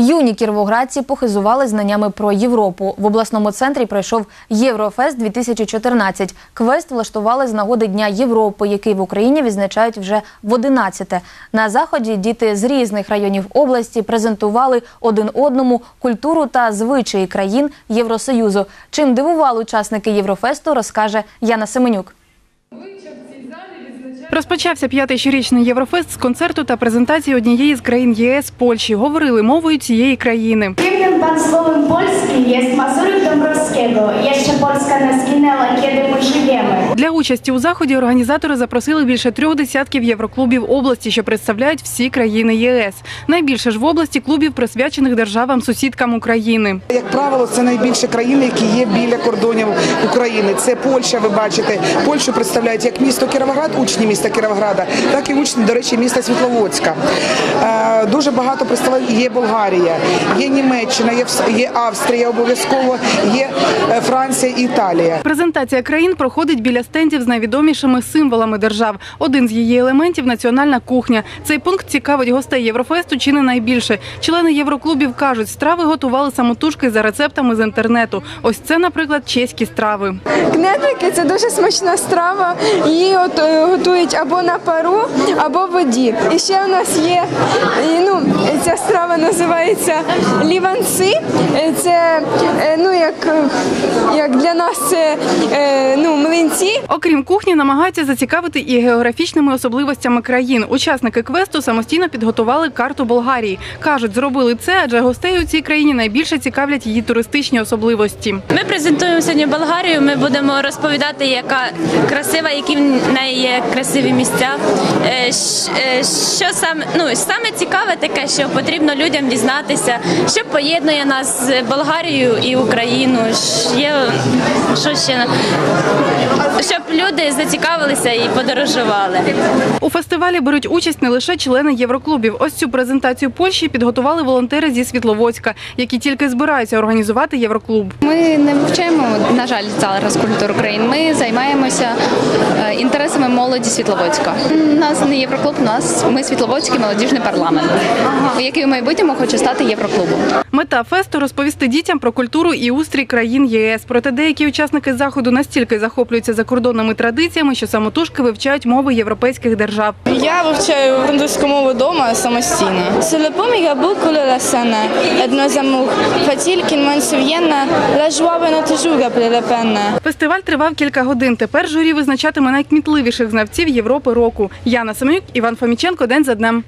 Юні кіровоградці похизували знаннями про Європу. В обласному центрі пройшов Єврофест 2014. Квест влаштували з нагоди Дня Європи, який в Україні відзначають вже в 11-те. На заході діти з різних районів області презентували один одному культуру та звичаї країн Євросоюзу. Чим дивували учасники Єврофесту, розкаже Яна Семенюк. Розпочався п'ятий щорічний Єврофест з концерту та презентації однієї з країн ЄС Польщі. Говорили мовою цієї країни. Пан словом Polski jest Mazurek Dąbrowskiego. Jeszcze Polska nie zginęła, kiedy my żyjemy. Для участі у заході організатори запросили більше трьох десятків євроклубів області, що представляють всі країни ЄС. Найбільше ж в області клубів присвячених державам-сусідкам України. Як правило, це найбільше країни, які є біля кордонів України. Це Польща. Ви бачите, Польщу представляють як місто Кіровоград, учні міста Кіровограда, так і учні, до речі, міста Світловодська. Е, Дуже багато представників є Болгарія, є Німеччина, є Австрія, обов'язково є е, Франція і Італія. Презентація країн проходить біля стендів з найвідомішими символами держав. Один з її елементів національна кухня. Цей пункт цікавить гостей Єврофесту чи не найбільше. Члени євроклубів кажуть, страви готували самотужки за рецептами з інтернету. Ось це, наприклад, чеські страви. Кнедрики це дуже смачна страва. Її от, е, готують або на пару, або в воді. І ще у нас є ну, страва називається ліванси. Е, Це е, ну як, як для нас це е, ну, млинці. Окрім кухні, намагаються зацікавити і географічними особливостями країн. Учасники квесту самостійно підготували карту Болгарії. кажуть, зробили це, адже гостей у цій країні найбільше цікавлять її туристичні особливості. Ми презентуємо сьогодні Болгарію. Ми будемо розповідати, яка красива, які в неї є красиві місця. Що саме ну саме цікаве таке, що потрібно людям дізнатися, що поєднує нас з Болгарією і Україну. Є що ще щоб люди зацікавилися і подорожували. У фестивалі беруть участь не лише члени євроклубів. Ось цю презентацію Польщі підготували волонтери зі Світловодська, які тільки збираються організувати євроклуб. Ми не вивчаємо, на жаль, зараз культуру країн. Ми займаємося е, інтересами молоді Світловодська. У нас не євроклуб, у нас ми Світловодський молодіжний парламент, який в майбутньому хоче стати євроклубом. Мета фесту розповісти дітям про культуру і устрій країн єС. Проте деякі учасники заходу настільки захоплюються закордонними традиціями, що самотужки вивчають мови європейських держав. Я вивчаю французьку мову вдома самостійно. Faut-il qu'il m'en souvienne, la joie va toujours après la peine. Фестиваль тривав кілька годин. Тепер журі визначатиме найкмітливіших знавців Європи року. Яна Семенюк, Іван Фоміченко. День за днем.